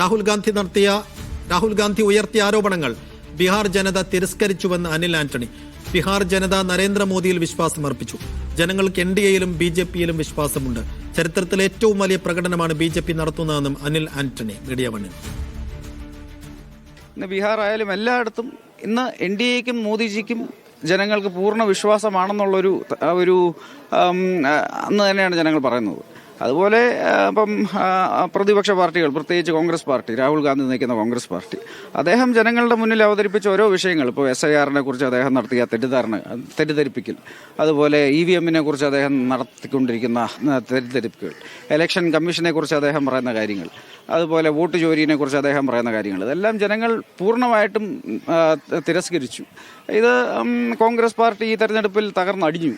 രാഹുൽ ഗാന്ധി നടത്തിയ രാഹുൽ ഗാന്ധി ഉയർത്തിയ ആരോപണങ്ങൾ ബീഹാർ ജനത തിരസ്കരിച്ചുവെന്ന് അനിൽ ആന്റണി. ബീഹാർ ജനത നരേന്ദ്രമോദിയിൽ വിശ്വാസമർപ്പിച്ചു. ജനങ്ങൾക്ക് എൻ ഡി എയിലും ബി ജെ പിയിലും വിശ്വാസമുണ്ട്. ചരിത്രത്തിലെ ഏറ്റവും വലിയ പ്രകടനമാണ് ബി ജെ പി നടത്തുന്നതെന്നും അനിൽ ആന്റണി മീഡിയ വണ്ണിൽ. ഇന്ന് ബീഹാർ ആയാലും എല്ലായിടത്തും ഇന്ന് എൻ ഡി എക്കും മോദിജിക്കും ജനങ്ങൾക്ക് പൂർണ വിശ്വാസമാണെന്നുള്ളൊരു ഒരു അന്ന് തന്നെയാണ് ജനങ്ങൾ പറയുന്നത്. അതുപോലെ ഇപ്പം പ്രതിപക്ഷ പാർട്ടികൾ പ്രത്യേകിച്ച് കോൺഗ്രസ് പാർട്ടി രാഹുൽ ഗാന്ധി നയിക്കുന്ന കോൺഗ്രസ് പാർട്ടി അദ്ദേഹം ജനങ്ങളുടെ മുന്നിൽ അവതരിപ്പിച്ച ഓരോ വിഷയങ്ങൾ ഇപ്പോൾ എസ് ഐ ആറിനെ കുറിച്ച് അദ്ദേഹം നടത്തിയ തെറ്റിദ്ധാരണ തെറ്റിദ്ധരിപ്പിക്കൽ അതുപോലെ ഇ വി എമ്മിനെ കുറിച്ച് അദ്ദേഹം നടത്തിക്കൊണ്ടിരിക്കുന്ന തെറ്റിദ്ധരിപ്പിക്കൽ ഇലക്ഷൻ കമ്മീഷനെ കുറിച്ച് അദ്ദേഹം പറയുന്ന കാര്യങ്ങൾ അതുപോലെ വോട്ട് ചോരിയെ കുറിച്ച് അദ്ദേഹം പറയുന്ന കാര്യങ്ങൾ ഇതെല്ലാം ജനങ്ങൾ പൂർണമായിട്ടും തിരസ്കരിച്ചു. ഇത് കോൺഗ്രസ് പാർട്ടി ഈ തെരഞ്ഞെടുപ്പിൽ തകർന്നടിഞ്ഞു.